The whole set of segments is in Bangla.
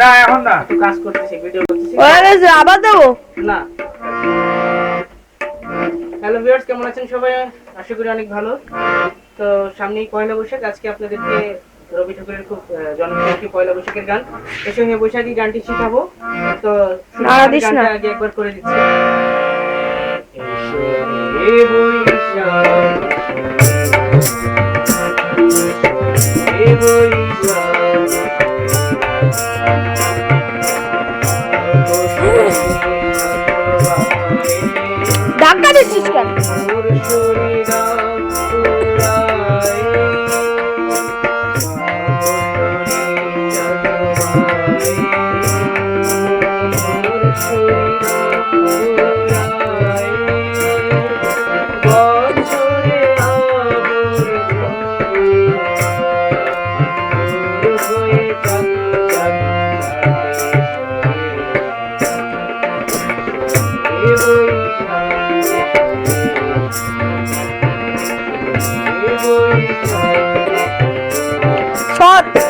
না এখন না কাজ করতেছি ভিডিও করতেছি। আবার দেবো? না। হ্যালো ভিউয়ার্স কেমন আছেন সবাই? আশা করি অনেক ভালো। তো সামনেই পয়লা বৈশাখ আজকে আপনাদেরকে রবি ঠাকুরের খুব জনপ্রিয় একটি পয়লা বৈশাখের গান। এর সঙ্গে বৈশাখী গানটি শিখাবো। তো। গানটা আগে একবার করে দিচ্ছি। thought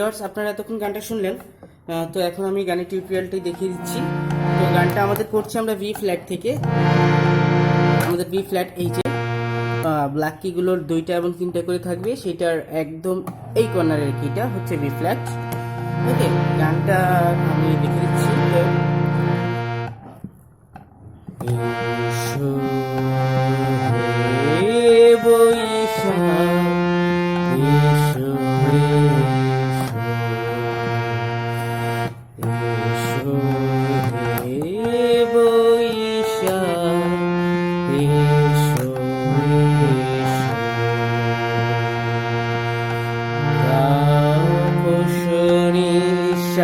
ভিউয়ার্স, আপনারা এতক্ষণ গানটা শুনলেন তো এখন আমি গানের টিউটোরিয়ালটি দেখিয়ে দিচ্ছি। তো গানটা আমাদের করছি আমরা ভি ফ্ল্যাট থেকে। আমাদের বি ফ্ল্যাট এই যে ব্ল্যাক কিগুলোর দুইটা এবং তিনটা করে থাকবে, সেটার একদম এই কর্নারের কিটা হচ্ছে বি ফ্ল্যাট ওকে, গানটা আমি লিখে দিচ্ছি।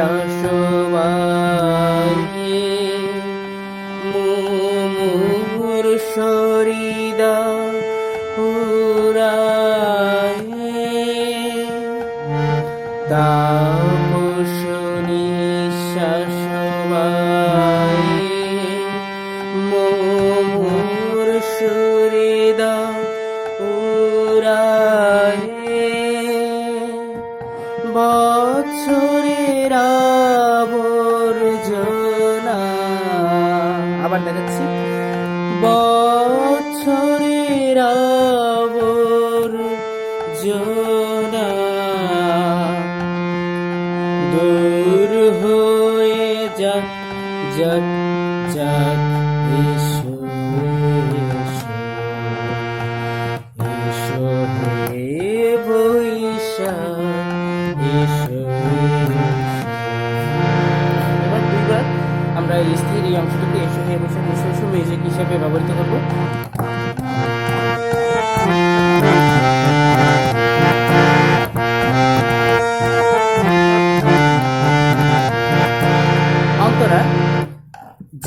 শাসবায়ে মুমুর শরিদা উরায়ে তাপসনি শাসবায়ে মুমুর শরিদা উরায়ে বছরের আবর্জনা আবার দেখাচ্ছি।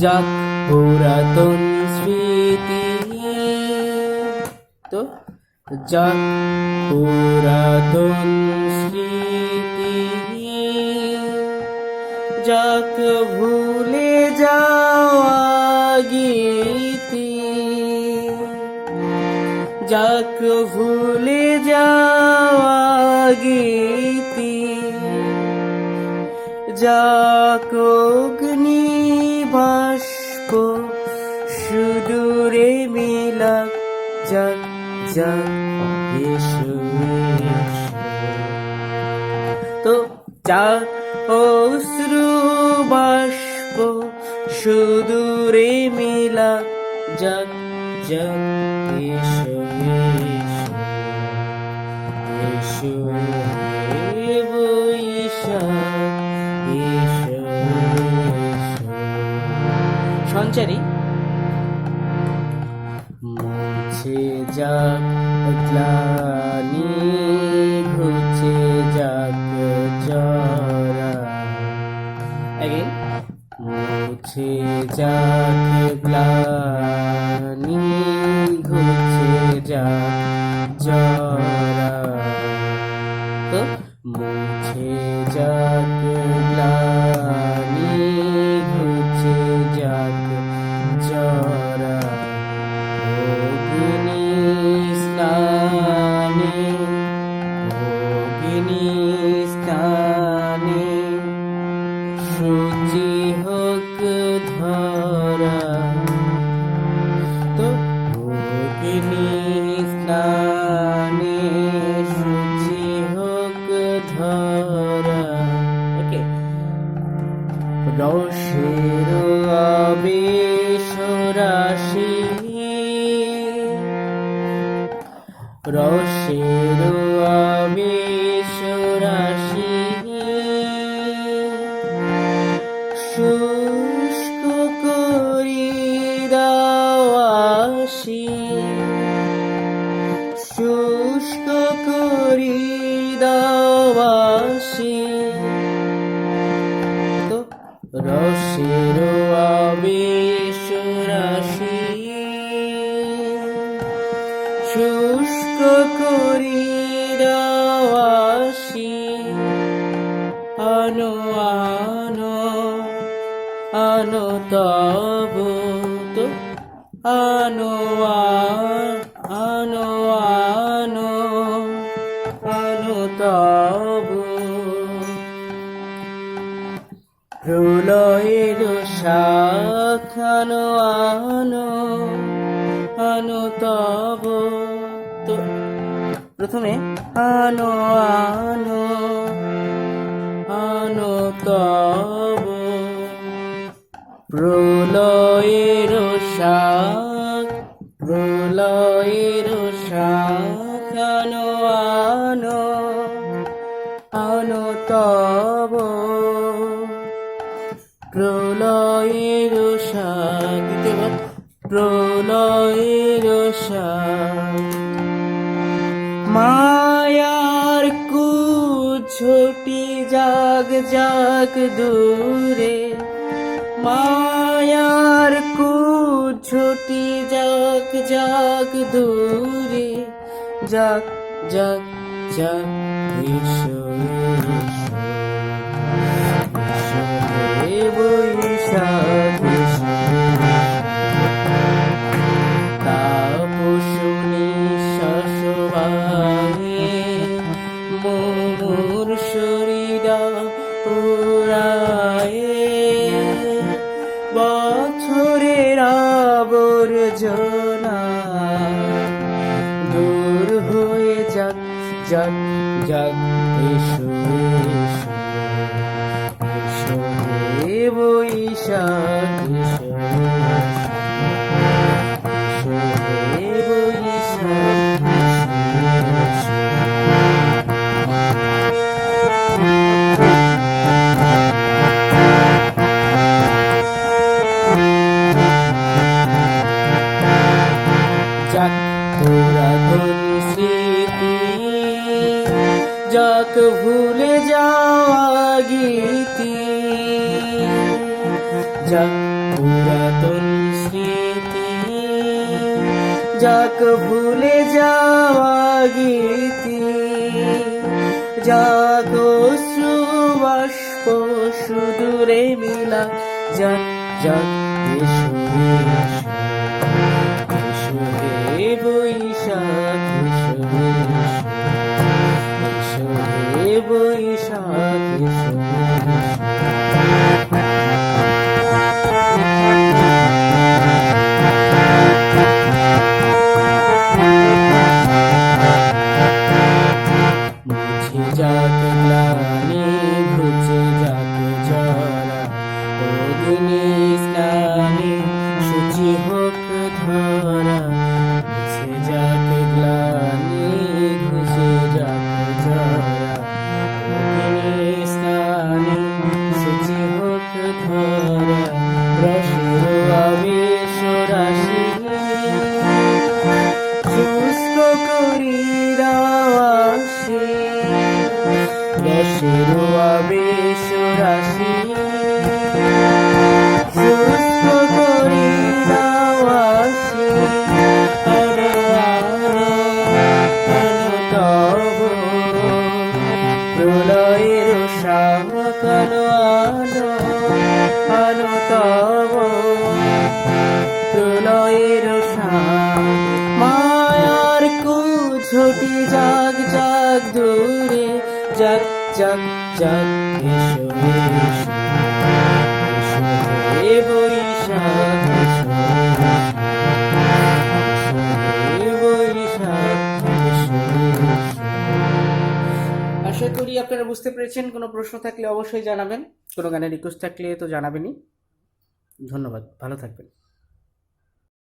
যাক, পুরাতন স্মৃতি তো, যাক, পুরাতন স্মৃতি যাক, ভুলে যাওয়া গীতি যাক, ভুলে যাওয়া গীতি যাক যাক যাক এসো এসো। তো যাক অশ্রু সুদূরে এসো সঞ্চারী। Again মুছে যাক গ্লানি ঘুচে যাক জরা। তো মুছে যাক গ্লানি ঘুচে যাক জরা। অগ্নি স্নানে রাশি রসের আবেশ রাশি শুষ্ক করি দাওয়াসি শুষ্ক করি দাওয়াসি রসের তব প্রলয়ের শাখানো আনো আনো তব প্রথমে আনো আনো আনো তব প্রলয়ের শাখ প্রলয়ের শাখানো মায়ার কুছটি জাগ যাক দূরে মায়ার কুট ছুটি যাক যাক দূরে এসো এসো হে বৈশাখ আবর্জনা দূর হয়ে যাক যাক যাক পুরাতন স্মৃতি। যাক ভুলে যাওয়া গীতি যাক অশ্রু বাষ্প সুদূরে মিলা যাক যাক would. বৈশাখ এসো এসো আশা করি আপনারা বুঝতে পেরেছেন, কোনো প্রশ্ন থাকলে অবশ্যই জানাবেন, কোনো গানের রিকোয়েস্ট থাকলে তো জানাবেনই। ধন্যবাদ, ভালো থাকবেন।